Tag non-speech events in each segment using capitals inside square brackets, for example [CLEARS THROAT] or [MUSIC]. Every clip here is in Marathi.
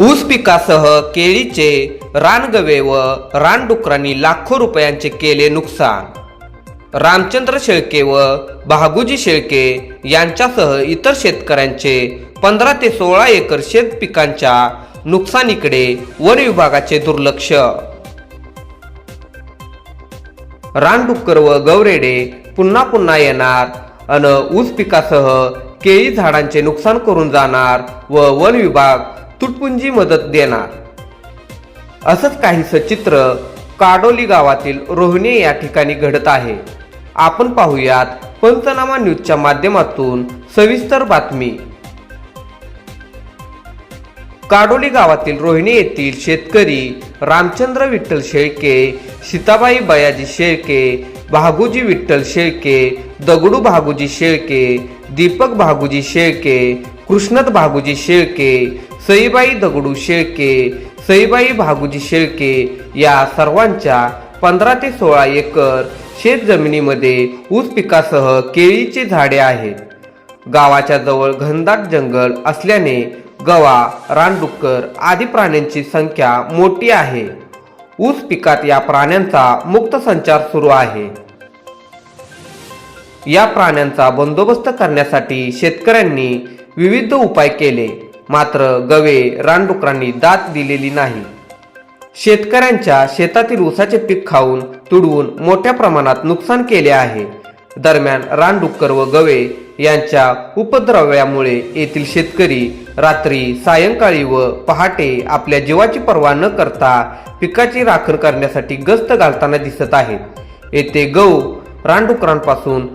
ऊस पिकासह केळीचे रानगवे व रानडुकरांनी लाखो रुपयांचे केले नुकसान. रामचंद्र शेळके व बहागुजी शेळके यांच्यासह इतर शेतकऱ्यांचे पंधरा ते सोळा एकर शेत पिकांच्या नुकसानीकडे वन विभागाचे दुर्लक्ष. रानडुक्कर व गवरेडे पुन्हा पुन्हा येणार अन ऊस पिकासह केळी झाडांचे नुकसान करून जाणार व वन विभाग तुटपुंजी मदत देणार. असंच काहीसं चित्र काडोली गावातील रोहिणी या ठिकाणी घडत आहे. आपण पाहूयात पंचनामा न्यूजच्या माध्यमातून सविस्तर बातमी. काडोली गावातील रोहिणी येथील शेतकरी रामचंद्र विठ्ठल शेळके सीताबाई बयाजी शेळके भागुजी विठ्ठल शेळके दगडू भागुजी शेळके दीपक भागुजी शेळके कृष्णत भागुजी शेळके सईबाई दगडू शेळके सईबाई भागुजी शेळके या सर्वांच्या पंधरा ते सोळा एकर शेत जमिनीमध्ये ऊस पिकासह केळीची झाडे आहेत. गावाच्या जवळ घनदाट जंगल असल्याने गवा रानडुक्कर आदी प्राण्यांची संख्या मोठी आहे. ऊस पिकात या प्राण्यांचा मुक्त संचार सुरू आहे. या प्राण्यांचा बंदोबस्त करण्यासाठी शेतकऱ्यांनी विविध उपाय केले. मात्र गवे रानडुकरांनी दात दिलेली नाही. शेतकऱ्यांच्या शेतातील ऊसाचे पीक खाऊन तुडवून मोठ्या प्रमाणात नुकसान केले आहे. दरम्यान रानडुक्कर व गवे यांच्या उपद्रव्यामुळे येथील शेतकरी रात्री सायंकाळी व पहाटे आपल्या जीवाची पर्वा न करता पिकाची राखण करण्यासाठी गस्त घालताना दिसत आहेत. येथे गहू रानडुकरांपासून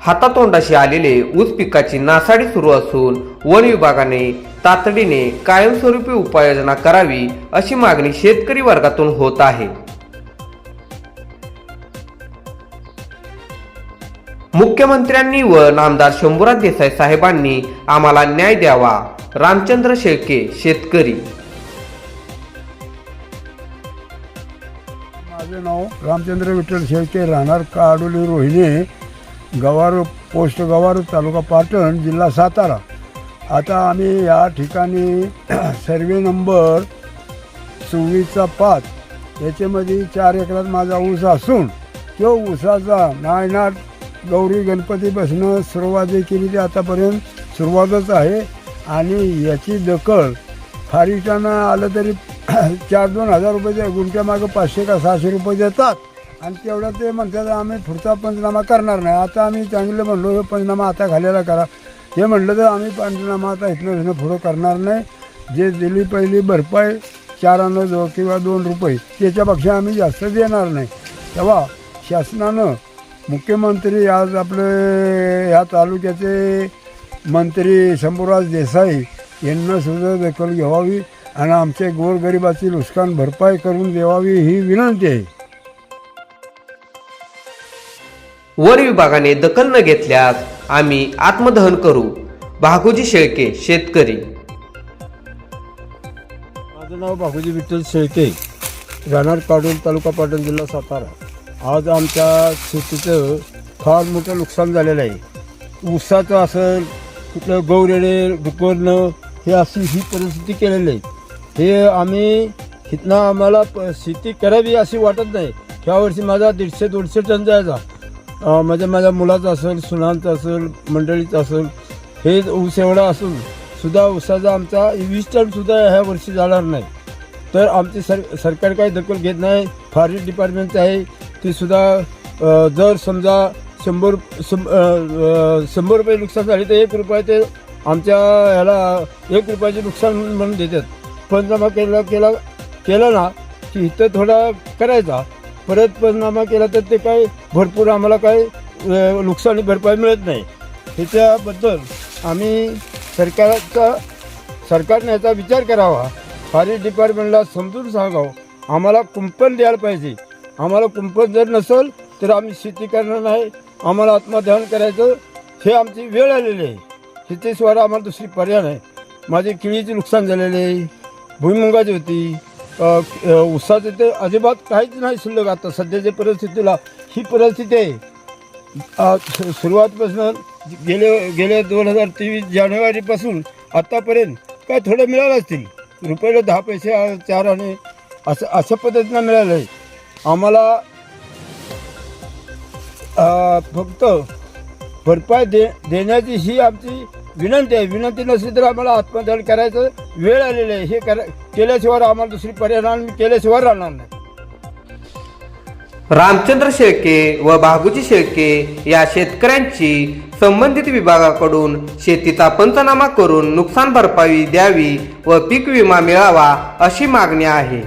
हातातोंडाशी आलेले ऊस पिकाची नासाडी सुरू असून वन विभागाने तातडीने कायमस्वरूपी उपाययोजना करावी अशी मागणी शेतकरी वर्गातून होत आहे. मुख्यमंत्र्यांनी व नामदार शंभूराज देसाई साहेबांनी आम्हाला न्याय द्यावा. रामचंद्र शेळके शेतकरी. माझे नाव रामचंद्र विठ्ठल शेळके राहणार काडोली रोहिणी गवार पोस्ट गवार तालुका पाटण जिल्हा सातारा. आता आम्ही या ठिकाणी [CLEARS THROAT] सर्वे नंबर चोवीसचा पाच याच्यामध्ये चार एकरात माझा ऊस असून तो ऊसाचा नायनाट गौरी गणपती बसणं सुरुवात जी केली ती आतापर्यंत सुरुवातच आहे. आणि याची दखल फारिटानं आलं तरी [CLEARS THROAT] चार दोन हजार रुपये गुंठ्यामागं पाचशे का सहाशे रुपये देतात. आणि तेवढं ते म्हणतात आम्ही पुढचा पंचनामा करणार नाही. आता आम्ही चांगलं म्हणलो हे पंचनामा आता घालायला करा. हे म्हणलं तर आम्ही पंचनामा आता इथनं इथनं पुढं करणार नाही. जे दिली पहिली भरपाई चार अन्न हो किंवा दोन रुपये त्याच्यापेक्षा आम्ही जास्त देणार नाही. तेव्हा शासनानं मुख्यमंत्री आज आपले ह्या तालुक्याचे मंत्री शंभूराज देसाई यांना सुद्धा दखल घ्यावी आणि आमचे गोरगरिबाची नुकसान भरपाई करून देवावी ही विनंती आहे. वन विभागाने दखल न घेतल्यास आम्ही आत्मदहन करू. भागुजी शेळके शेतकरी. माझं नाव बापूजी विठ्ठल शेळके. राहणार पाडून तालुका पाटण जिल्हा सातारा. आज आमच्या शेतीचं फार मोठं नुकसान झालेलं आहे. ऊसाचं असेल कुठलं गौरेडे डुकरणं हे अशी ही परिस्थिती केलेली आहे. हे आम्ही इथनं आम्हाला प- शेती करावी अशी वाटत नाही. ह्या वर्षी माझा दीडशे दोनशे टन जायचा. म्हणजे माझ्या मुलाचं असेल सुनांचं असेल मंडळीचं असेल हे ऊस एवढा असून सुद्धा ऊसाचा आमचा वीस टनसुद्धा ह्या वर्षी जाणार नाही. तर आमची सर सरकार काही दखल घेत नाही फॉरेस्ट डिपार्टमेंटचं आहे ते सुद्धा जर समजा शंभर शंभर रुपये नुकसान झाले तर एक रुपये ते आमच्या ह्याला एक रुपयाचे नुकसान म्हणून देतात. पंचनामा केला केला केला ना की इथं थोडा करायचा. परत पंचनामा केला तर ते काय भरपूर आम्हाला काय नुकसानी भरपाई मिळत नाही. ह्याच्याबद्दल आम्ही सरकारचा सरकारने याचा विचार करावा. फॉरेस्ट डिपार्टमेंटला समजून सांगावं. आम्हाला कुंपण द्यायला पाहिजे. आम्हाला कुंपण जर नसेल तर आम्ही शेती करणार नाही. आम्हाला आत्मदहन करायचं हे आमची वेळ आलेली आहे. शेतीशिवाय आम्हाला दुसरी पर्याय नाही. माझे केळीचे नुकसान झालेले आहे. भुईमुगाची होती. उसाचे ते अजिबात काहीच नाही शिल्लक आता. सध्याच्या परिस्थितीला ही परिस्थिती आहे. सुरुवातीपासून सुरुवातपासून गेले गेल्या दोन हजार तेवीस जानेवारीपासून आत्तापर्यंत काय थोडं मिळालं असतील. रुपयाला दहा पैसे चार आणि असं अशा पद्धतीनं मिळालं आहे. आम्हाला फक्त भरपाई दे देण्याची ही आमची विनंती आहे. विनंती नसली तर आम्हाला आत्मदहन करायचं वेळ आलेला आहे. हे करा केल्याशिवाय आम्हाला दुसरी पर्याय राहणार केल्याशिवाय राहणार नाही. रामचंद्र शेळके व भागुजी शेळके या शेतकऱ्यांची संबंधित विभागाकडून शेतीचा पंचनामा करून नुकसान भरपाई द्यावी व पीक विमा मिळावा अशी मागणी आहे.